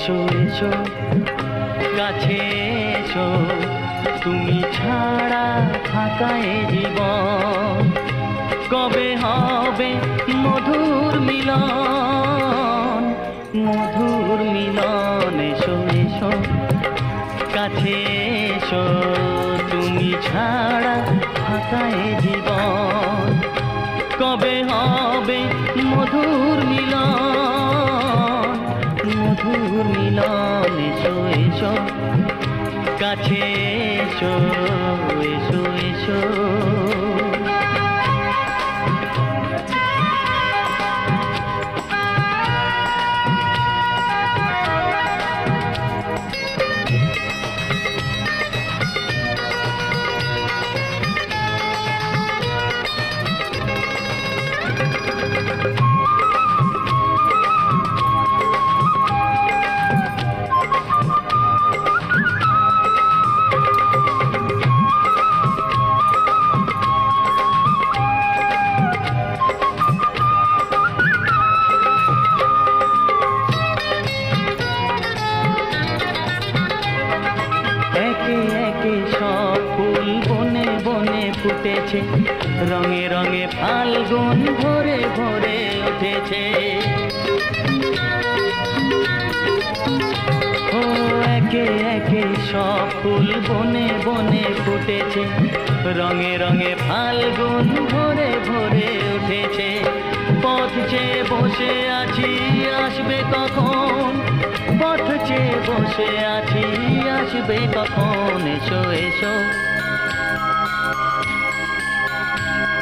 এসো কাছে এসো তুমি ছাড়া থাকা এ জীবন। কবে হবে মধুর মিলন? মধুর মিলন এসো এসো কাছে এসো তুমি ছাড়া থাকা এ জীবন। কবে হবে মিলন এসো এসো। কাছে এসো এসো। ফুটেছে রঙে রঙে ফাল্গুন ভরে ভরে উঠেছে। ও একে একে সব ফুল বনে বনে ফুটেছে। রঙে রঙে ফাল্গুন ভরে ভরে উঠেছে। পথ চেয়ে বসে আছি, আসবে কখন? পথ চেয়ে বসে আছি, আসবে কখন? এসো এসো।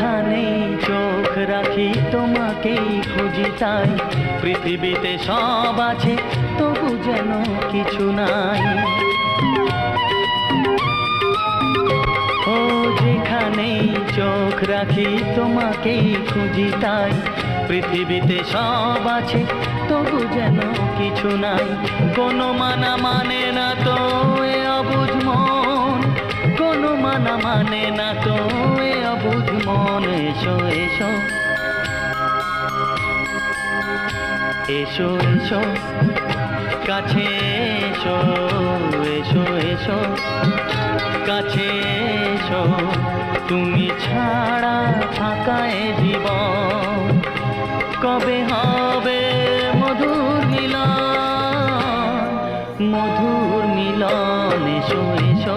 যেখানেই চোখ রাখি, তোমাকেই খুঁজি তাই। পৃথিবীতে সব আছে, তবু যেন কিছু নাই। ও যেখানেই চোখ রাখি, তোমাকেই খুঁজি তাই। পৃথিবীতে সব আছে, তবু যেন কিছু নাই। কোনো মানা মানে না তো, এ অবুঝ মন মানা না তো এ অবুঝ মন এসো এসো এসো এসো কাছে এসো এসো এসো কাছে এসো তুমি ছাড়া ফাঁকায় জীবন কবে হবে মধুর মিলন মধুর মিলন এসো এসো